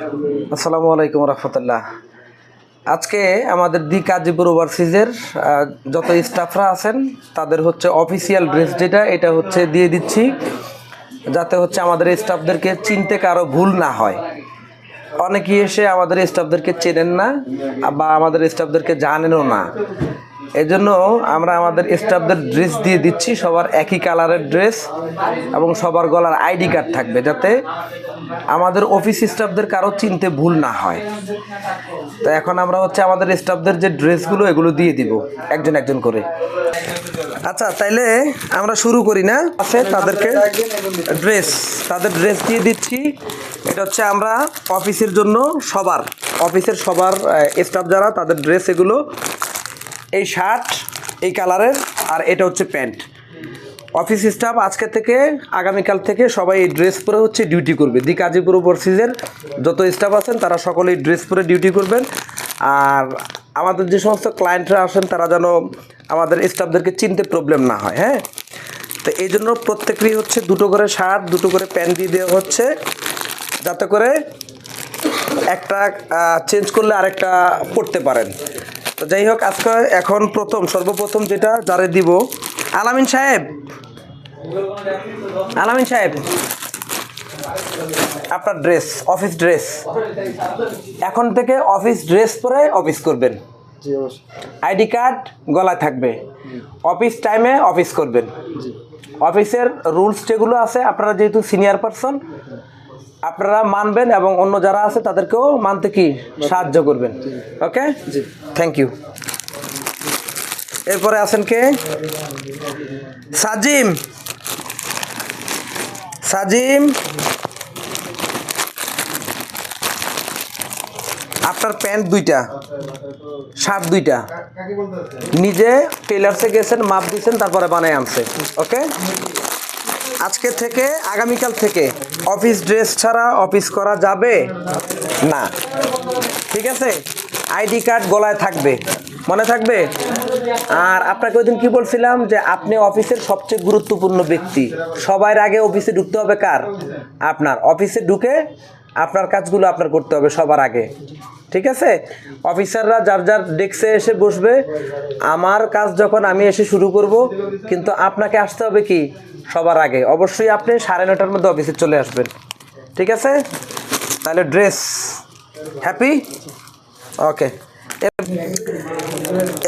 আসসালামু আলাইকুম রহমতুল্লাহ। আজকে আমাদের দি কাজীপুর ওভারসিজের যত স্টাফরা আছেন, তাদের হচ্ছে অফিসিয়াল ড্রেস যেটা, এটা হচ্ছে দিয়ে দিচ্ছি, যাতে হচ্ছে আমাদের স্টাফদেরকে চিনতে কারও ভুল না হয়। অনেকেই এসে আমাদের স্টাফদেরকে চেনেন না, বা আমাদের স্টাফদেরকে জানেনও না। এজন্য আমরা আমাদের স্টাফদের ড্রেস দিয়ে দিচ্ছি, সবার একই কালারের ড্রেস এবং সবার গলার আইডি কার্ড থাকবে যাতে আমাদের অফিস স্টাফদের কারও চিনতে ভুল না হয়। তো এখন আমরা হচ্ছে আমাদের স্টাফদের যে ড্রেসগুলো, এগুলো দিয়ে দিব একজন একজন করে। আচ্ছা তাইলে আমরা শুরু করি না? আছে তাদেরকে ড্রেস। তাদের ড্রেস দিয়ে দিচ্ছি। এটা হচ্ছে আমরা অফিসের জন্য সবার, অফিসের সবার স্টাফ যারা, তাদের ড্রেস এগুলো এই শার্ট, এই কালারের, আর এটা হচ্ছে প্যান্ট। অফিস স্টাফ আজকে থেকে, আগামীকাল থেকে সবাই এই ড্রেস পরে হচ্ছে ডিউটি করবে। দি কাজীপুর ওভারসিজের যত স্টাফ আছেন তারা সকলেই ড্রেস পরে ডিউটি করবেন। আর আমাদের যে সমস্ত ক্লায়েন্টরা আসেন, তারা যেন আমাদের স্টাফদেরকে চিনতে প্রবলেম না হয় হ্যাঁ? তো এই জন্য প্রত্যেকেরই হচ্ছে দুটো করে শার্ট, দুটো করে প্যান্ট দিয়ে দেওয়া হচ্ছে। যাতে করে একটা চেঞ্জ করলে আরেকটা পড়তে পারেন। যাই হোক আজকে এখন প্রথম সর্বপ্রথম যেটা যারে দিব। আলামিন সাহেব আলামিন সাহেব আপনার ড্রেস অফিস ড্রেস এখন থেকে অফিস ড্রেস পরে অফিস করবেন। আইডি কার্ড গলায় থাকবে। অফিস টাইমে অফিস করবেন। অফিসের রুলস যেগুলো আছে আপনারা যেহেতু সিনিয়র পারসন আপনারা মানবেন এবং অন্য যারা আছে তাদেরকেও মানতে কি সাহায্য করবেন। ওকে জি। থ্যাংক ইউ এরপরে আছেন কে? সাজিম। সাজিম। আপনার প্যান্ট দুইটা শার্ট দুইটা। নিজে টেলার্সে গেছেন মাপ দিয়েছেন তারপরে বানায় আনছে। ওকে আজকে থেকে, আগামীকাল থেকে অফিস ড্রেস ছাড়া অফিস করা যাবে? না। ঠিক আছে? আইডি কার্ড গলায় থাকবে। মনে থাকবে? আর আপনাকে ওই দিন কি বলছিলাম যে আপনি অফিসের সবচেয়ে গুরুত্বপূর্ণ ব্যক্তি। সবার আগে অফিসে ঢুকতে হবে কার? আপনার। অফিসে ঢুকে আপনার কাজগুলো আপনার করতে হবে সবার আগে। ঠিক আছে? অফিসাররা যার যার ডেস্কে এসে বসবে। আমার কাজ যখন আমি এসে শুরু করব, কিন্তু আপনাকে আসতে হবে কি? সবার আগে। অবশ্যই আপনি সাড়ে নটার মধ্যে অফিসে চলে আসবেন। ঠিক আছে? তাহলে ড্রেস। হ্যাপি? ওকে।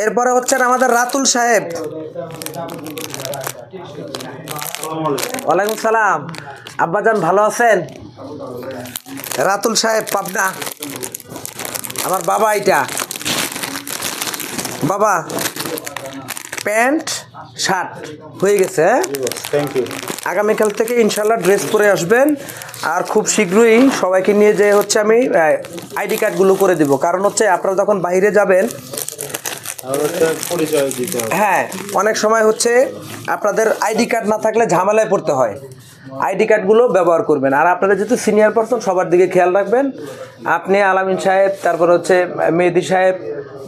এরপরে হচ্ছেন আমাদের রাতুল সাহেব। ওয়ালাইকুম সালাম। আব্বাজান ভালো আছেন? রাতুল সাহেব, পাবনা। আমার বাবা এটা। বাবা প্যান্ট শার্ট হয়ে গেছে হ্যাঁ? থ্যাংক ইউ আগামীকাল থেকে ইনশাল্লাহ ড্রেস পরে আসবেন আর খুব শীঘ্রই সবাইকে নিয়ে যে হচ্ছে আমি আইডি কার্ডগুলো করে দিব। কারণ হচ্ছে আপনারা যখন বাইরে যাবেন হ্যাঁ অনেক সময় হচ্ছে আপনাদের আইডি কার্ড না থাকলে ঝামেলায় পড়তে হয়। আইডি কার্ডগুলো ব্যবহার করবেন। আর আপনারা যেহেতু সিনিয়র পারসন সবার দিকে খেয়াল রাখবেন। আপনি আলামিন সাহেব তারপর হচ্ছে মেহেদি সাহেব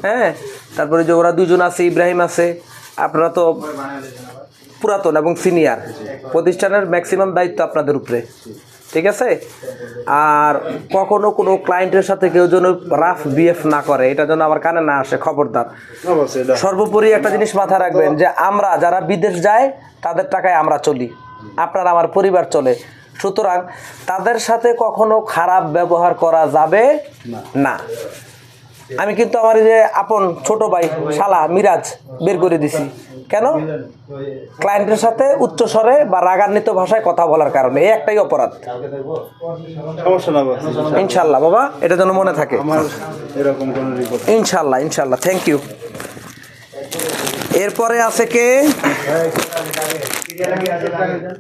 হ্যাঁ? তারপরে যে ওরা দুজন আছে ইব্রাহিম আছে আপনারা তো পুরাতন এবং সিনিয়র প্রতিষ্ঠানের ম্যাক্সিমাম দায়িত্ব আপনাদের উপরে। ঠিক আছে? আর কখনো কোনো ক্লায়েন্টের সাথে কেউ যেন রাফ বিএফ না করে এটা যেন আমার কানে না আসে খবরদার। সর্বোপরি একটা জিনিস মাথায় রাখবেন যে আমরা যারা বিদেশ যায় তাদের টাকায় আমরা চলি। আপনার আমার পরিবার চলে। সুতরাং তাদের সাথে কখনো খারাপ ব্যবহার করা যাবে না। আমি কিন্তু আমার এই যে আপন ছোট ভাই শালা মিরাজ বের করে দিছি। কেন? ক্লায়েন্টের সাথে উচ্চ স্বরে বা রাগান্বিত ভাষায় কথা বলার কারণে। এই একটাই অপরাধ। ইনশাল্লাহ বাবা এটা যেন মনে থাকে। ইনশাল্লাহ ইনশাল্লাহ। থ্যাংক ইউ এরপরে আছে কে?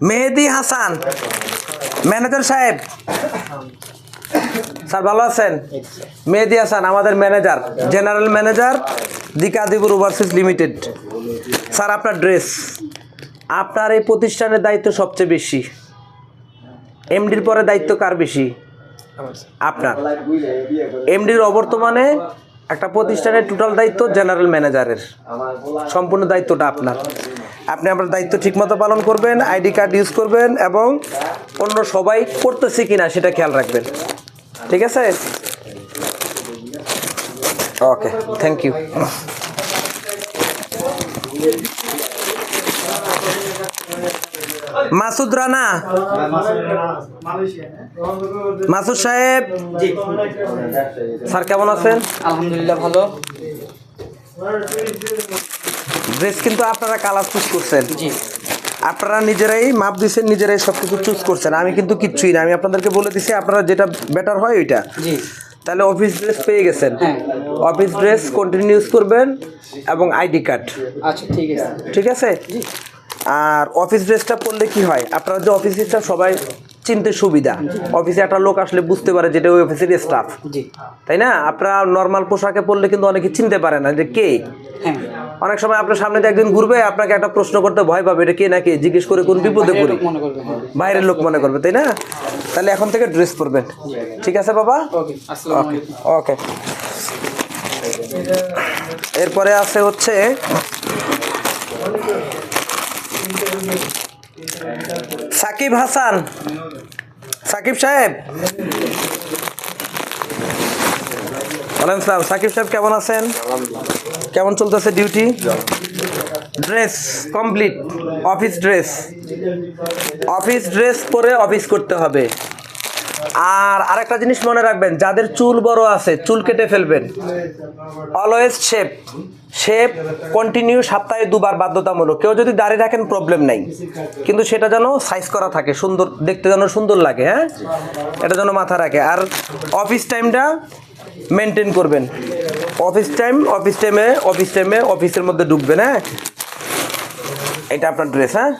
মেহেদি হাসান, ম্যানেজার সাহেব। স্যার, ভালো আছেন? মেহেদি হাসান, আমাদের manager, general manager Dikadipur overseas limited. Sir, আপনার ড্রেস, আপনার এই প্রতিষ্ঠানের দায়িত্ব সবচেয়ে বেশি। এমডির পরে দায়িত্ব কার বেশি? আপনার। এমডির অবর্তমানে একটা প্রতিষ্ঠানের টোটাল দায়িত্ব জেনারেল ম্যানেজারের। সম্পূর্ণ দায়িত্বটা আপনার। আপনি আপনার দায়িত্ব ঠিকমতো পালন করবেন, আইডি কার্ড ইউজ করবেন এবং অন্য সবাই করতেছে কিনা সেটা খেয়াল রাখবেন। ঠিক আছে? Okay thank you Masud Rana. Masud সাহেব। স্যার কেমন আছেন? আলহামদুলিল্লাহ, ভালো। ড্রেস কিন্তু আপনারা কালার চুজ করছেন। জি। আপনারা নিজেরাই মাপ দিচ্ছেন নিজেরাই সব কিছু চুজ করছেন। আমি কিন্তু কিচ্ছুই না আমি আপনাদেরকে বলে দিছি আপনারা যেটা বেটার হয় ওইটা। জি। তাহলে অফিস ড্রেস পেয়ে গেছেন। অফিস ড্রেস কন্টিনিউস করবেন এবং আইডি কার্ড আচ্ছা ঠিক আছে। ঠিক আছে? আর অফিস ড্রেসটা পরলে কি হয়? আপনারা যে অফিস স্টাফ সবাই চিনতে সুবিধা। অফিসে একটা লোক আসলে বুঝতে পারে যেটা ওই অফিসের স্টাফ তাই না? আপনারা নর্মাল পোশাকে পরলে কিন্তু অনেকে চিনতে পারে না যে কে। হ্যাঁ। অনেক সময় আপনার সামনে দিয়ে একদিন ঘুরবে আপনাকে একটা প্রশ্ন করতে ভয় পাবে এটা কে নাকি? জিজ্ঞেস করে কোন বিপদে পড়ি? হ্যাঁ। বাইরের লোক মনে করবে তাই না? তাহলে এখন থেকে ড্রেস পরবেন। ঠিক আছে বাবা? ওকে ওকে। এরপরে আছে হচ্ছে সাকিব হাসান। সাকিব সাহেব? ওয়ালাইকুম সালাম। সাকিব সাহেব কেমন আছেন? কেমন চলতেছে duty dress complete office dress office dress পরে অফিস করতে হবে। আর আরেকটা জিনিস মনে রাখবেন, যাদের চুল বড় আছে, চুল কেটে ফেলবেন। অলওয়েজ শেপ শেপ কন্টিনিউ সপ্তাহে দুবার বাধ্যতামূলক। কেউ যদি দাঁড়িয়ে রাখেন প্রবলেম নাই। কিন্তু সেটা যেন সাইজ করা থাকে, সুন্দর, দেখতে যেন সুন্দর লাগে হ্যাঁ? এটা যেন মাথা রাখে। আর অফিস টাইমটা মেনটেন করবেন। অফিস টাইম অফিস টাইমে অফিস টাইমে অফিসের মধ্যে ঢুকবেন হ্যাঁ? এটা আপনার ড্রেস হ্যাঁ?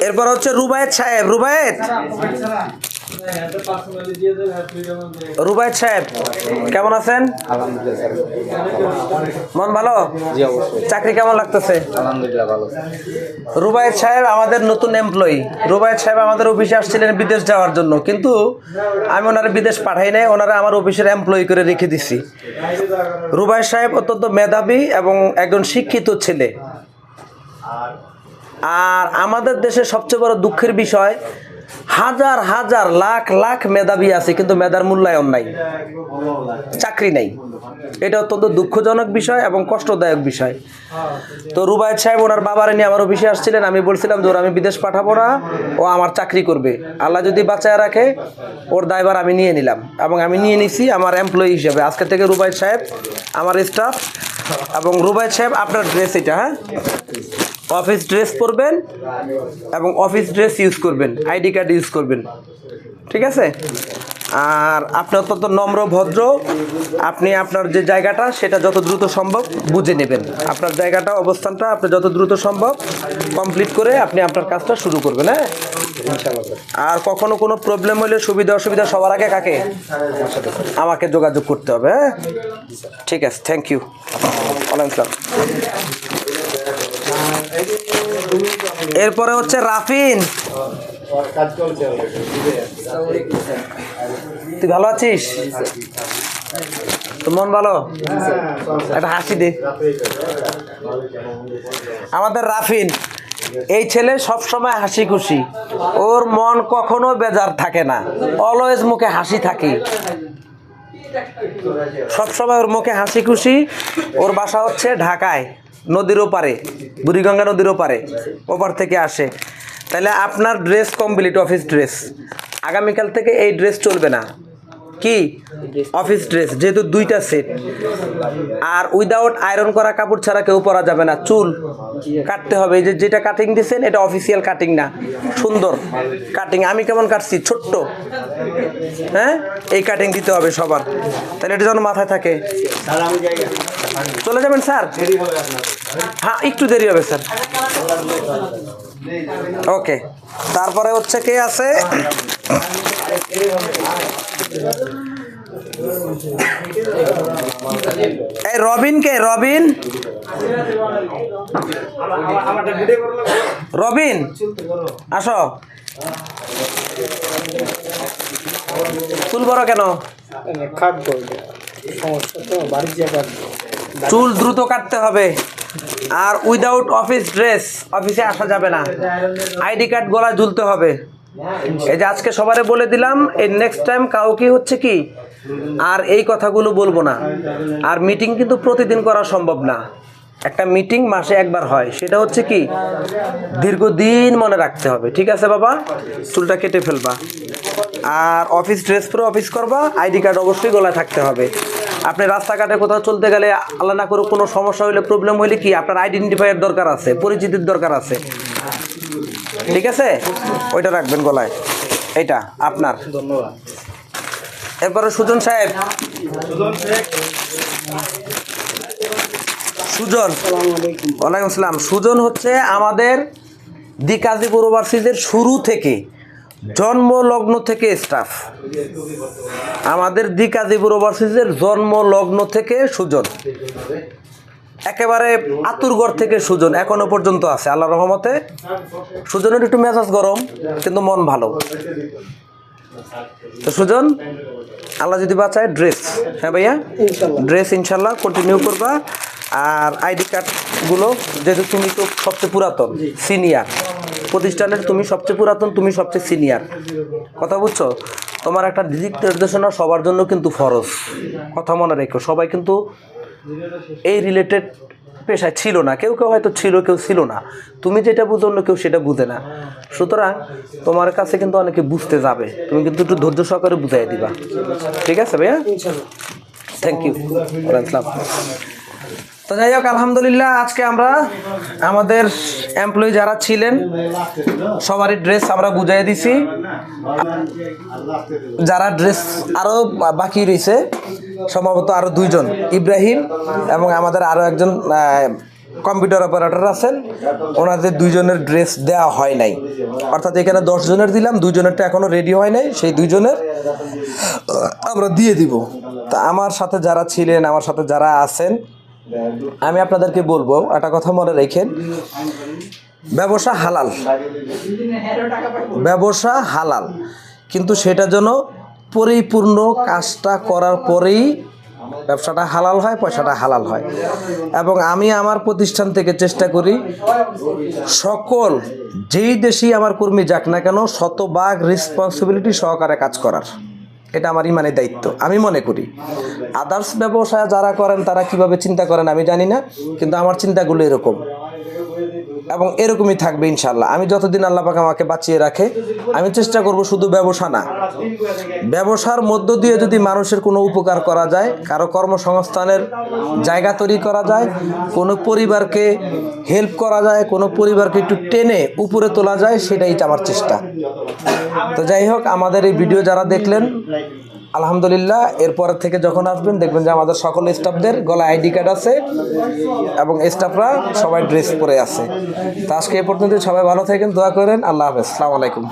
এরপর হচ্ছে রুবায়েত সাহেব। রুবায়েত? রুবায়েত সাহেব কেমন আছেন? মন ভালো? চাকরি কেমন লাগতেছে? রুবায়েত সাহেব আমাদের নতুন এমপ্লয়ি রুবায়েত সাহেব আমাদের অফিসে আসছিলেন বিদেশ যাওয়ার জন্য কিন্তু আমি ওনারা বিদেশ পাঠাই নাই ওনারা আমার অফিসের এমপ্লয়ি করে রেখে দিছি। রুবায়েত সাহেব অত্যন্ত মেধাবী এবং একজন শিক্ষিত ছেলে। আর আমাদের দেশে সবচেয়ে বড় দুঃখের বিষয় হাজার হাজার লাখ লাখ মেধাবী আছে, কিন্তু মেধার মূল্যায়ন নাই। চাকরি নাই। এটা অত্যন্ত দুঃখজনক বিষয় এবং কষ্টদায়ক বিষয়। তো রুবায়ত সাহেব, ওনার বাবার নিয়ে আমার অফিসে আসছিলেন। আমি বলছিলাম যে ওর আমি বিদেশ পাঠাবো না, ও আমার চাকরি করবে। আল্লাহ যদি বাঁচায় রাখে, ওর দায়ভার আমি নিয়ে নিলাম এবং আমি নিয়ে নিছি আমার এমপ্লয়ি হিসেবে। আজকে থেকে রুবায়ত সাহেব, আমার স্টাফ এবং রুবায়ত সাহেব, আপনার ড্রেস এটা হ্যাঁ? অফিস ড্রেস পরবেন এবং অফিস ড্রেস ইউজ করবেন, আইডি কার্ড ইউজ করবেন। ঠিক আছে? আর আপনি অত্যন্ত নম্র, ভদ্র, আপনি আপনার যে জায়গাটা, সেটা যত দ্রুত সম্ভব বুঝে নেবেন। আপনার জায়গাটা, অবস্থানটা আপনি যত দ্রুত সম্ভব কমপ্লিট করে আপনি আপনার কাজটা শুরু করবেন হ্যাঁ? আর কখনো কোনো প্রবলেম হলে, সুবিধা, অসুবিধা সবার আগে কাকে? আমাকে যোগাযোগ করতে হবে হ্যাঁ? ঠিক আছে থ্যাংক ইউ ওয়ালাইকুম এরপরে হচ্ছে রাফিন। তুই ভালো আছিস? তোর মন ভালো? একটা হাসি দে। আমাদের রাফিন, এই ছেলে সব সময় হাসি খুশি ওর মন কখনো বেজার থাকে না। অলওয়েজ মুখে হাসি থাকে। সব সময় ওর মুখে হাসি খুশি ওর বাসা হচ্ছে ঢাকায়। নদীর ওপারে বুড়িগঙ্গা নদীর ওপারে ওপার থেকে আসে। তাহলে আপনার ড্রেস কমপ্লিট অফিস ড্রেস আগামীকাল থেকে এই ড্রেস চলবে না। কি? অফিস ড্রেস যেহেতু দুইটা সেট আর উইদাউট আয়রন করা কাপড় ছাড়া কেউ পরা যাবে না, চুল কাটতে হবে। এই যে যেটা কাটিং দিয়েছেন এটা অফিসিয়াল কাটিং না। সুন্দর কাটিং আমি কেমন কাটছি? ছোট্ট। হ্যাঁ? এই কাটিং দিতে হবে সবার। তাহলে এটা যেন মাথায় থাকে। চলে যাবেন, স্যার? হ্যাঁ একটু দেরি হবে, স্যার। ওকে তারপরে হচ্ছে কে আছে? এই রবিন কে? রবিন? রবিন, আসো। চুল বড় কেন? চুল দ্রুত কাটতে হবে। আর উইদাউট অফিস ড্রেস অফিসে আসা যাবে না। আইডি কার্ড গলায় ঝুলতে হবে। এই যে আজকে সবারে বলে দিলাম, এই নেক্সট টাইম কাউকে হচ্ছে কি আর এই কথাগুলো বলব না। আর মিটিং কিন্তু প্রতিদিন করা সম্ভব না। একটা মিটিং মাসে একবার হয়। সেটা হচ্ছে কি, দীর্ঘদিন মনে রাখতে হবে। ঠিক আছে বাবা? চুলটা কেটে ফেলবা। আর অফিস ড্রেস পরে অফিস করবা। আইডি কার্ড অবশ্যই গলায় থাকতে হবে। আপনি রাস্তাঘাটে কোথাও চলতে গেলে আল্লাহ না করে কোনো সমস্যা হলে প্রবলেম হলে কি আপনার আইডেন্টিফাইয়ের দরকার আছে, পরিচিতির দরকার আছে। ঠিক আছে? ওইটা রাখবেন গলায়। এইটা আপনার। এরপরে সুজন সাহেব। সুজন। ওয়ালাইকুম আসসালাম সুজন হচ্ছে আমাদের দি কাজীপুর শুরু থেকে জন্ম লগ্ন থেকে স্টাফ আমাদের দি কাজীপুর ওভারসিজের জন্ম লগ্ন থেকে সুজন। একেবারে আতুরগড় থেকে সুজন এখনও পর্যন্ত আছে আল্লাহ রহমতে। সুজনের একটু মেজাজ গরম কিন্তু মন ভালো। তো সুজন আল্লাহ যদি বাঁচায় ড্রেস হ্যাঁ ভাইয়া? ড্রেস ইনশাল্লাহ কন্টিনিউ করবা। আর আইডি কার্ডগুলো যেহেতু তুমি তো সবচেয়ে পুরাতন সিনিয়র প্রতিষ্ঠানের তুমি সবচেয়ে পুরাতন তুমি সবচেয়ে সিনিয়র কথা বুঝছ? তোমার একটা দিক নির্দেশনা সবার জন্য কিন্তু ফরজ। কথা মনে রেখো সবাই কিন্তু এই রিলেটেড পেশায় ছিল না। কেউ কেউ হয়তো ছিল কেউ ছিল না। তুমি যেটা বুঝো অন্য কেউ সেটা বুঝে না। সুতরাং তোমার কাছে কিন্তু অনেকে বুঝতে যাবে। তুমি কিন্তু একটু ধৈর্য সহকারে বুঝাই দিবা। ঠিক আছে ভাইয়া? থ্যাংক ইউ তো যাই হোক, আলহামদুলিল্লাহ আজকে আমরা আমাদের এমপ্লয়ি যারা ছিলেন, সবারই ড্রেস আমরা বুঝাই দিছি। যারা ড্রেস আরও বাকি রয়েছে, সম্ভবত আরও দুইজন, ইব্রাহিম এবং আমাদের আরও একজন কম্পিউটার অপারেটর আছেন। ওনাদের দুইজনের ড্রেস দেওয়া হয় নাই। অর্থাৎ এখানে দশ জনের দিলাম দুজনেরটা এখনও রেডি হয় নাই, সেই দুইজনের আমরা দিয়ে দিব। তা আমার সাথে যারা ছিলেন, আমার সাথে যারা আছেন আমি আপনাদেরকে বলব, একটা কথা মনে রেখেন। ব্যবসা হালাল। ব্যবসা হালাল। কিন্তু সেটা যেন পরিপূর্ণ কাজটা করার পরেই ব্যবসাটা হালাল হয়, পয়সাটা হালাল হয়। এবং আমি আমার প্রতিষ্ঠান থেকে চেষ্টা করি, সকল, যেই দেশেই আমার কর্মী যাক না কেন, শতভাগ রেসপন্সিবিলিটি সহকারে কাজ করার। এটা আমার ইমানের দায়িত্ব। আমি মনে করি আদার্স ব্যবসা যারা করেন তারা কীভাবে চিন্তা করেন আমি জানি না, কিন্তু আমার চিন্তাগুলো এরকম। এবং এরকমই থাকবে ইনশাল্লাহ আমি যতদিন আল্লাহ আমাকে বাঁচিয়ে রাখে, আমি চেষ্টা করব শুধু ব্যবসা না। ব্যবসার মধ্য দিয়ে যদি মানুষের কোনো উপকার করা যায়, কারও কর্মসংস্থানের জায়গা তৈরি করা যায়, কোনো পরিবারকে হেল্প করা যায়, কোনো পরিবারকে একটু টেনে উপরে তোলা যায়, সেটাই আমার চেষ্টা। তো যাই হোক, আমাদের এই ভিডিও যারা দেখলেন আলহামদুলিল্লাহ, এরপর থেকে যখন আসবেন, দেখবেন যে আমাদের সকল স্টাফদের গলা আইডি কার্ড আছে এবং স্টাফরা সবাই ড্রেস পরে আছে। তো আজকে এ পর্যন্ত সবাই ভালো থাকেন, দোয়া করেন, আল্লাহ হাফেজ আলাইকুম।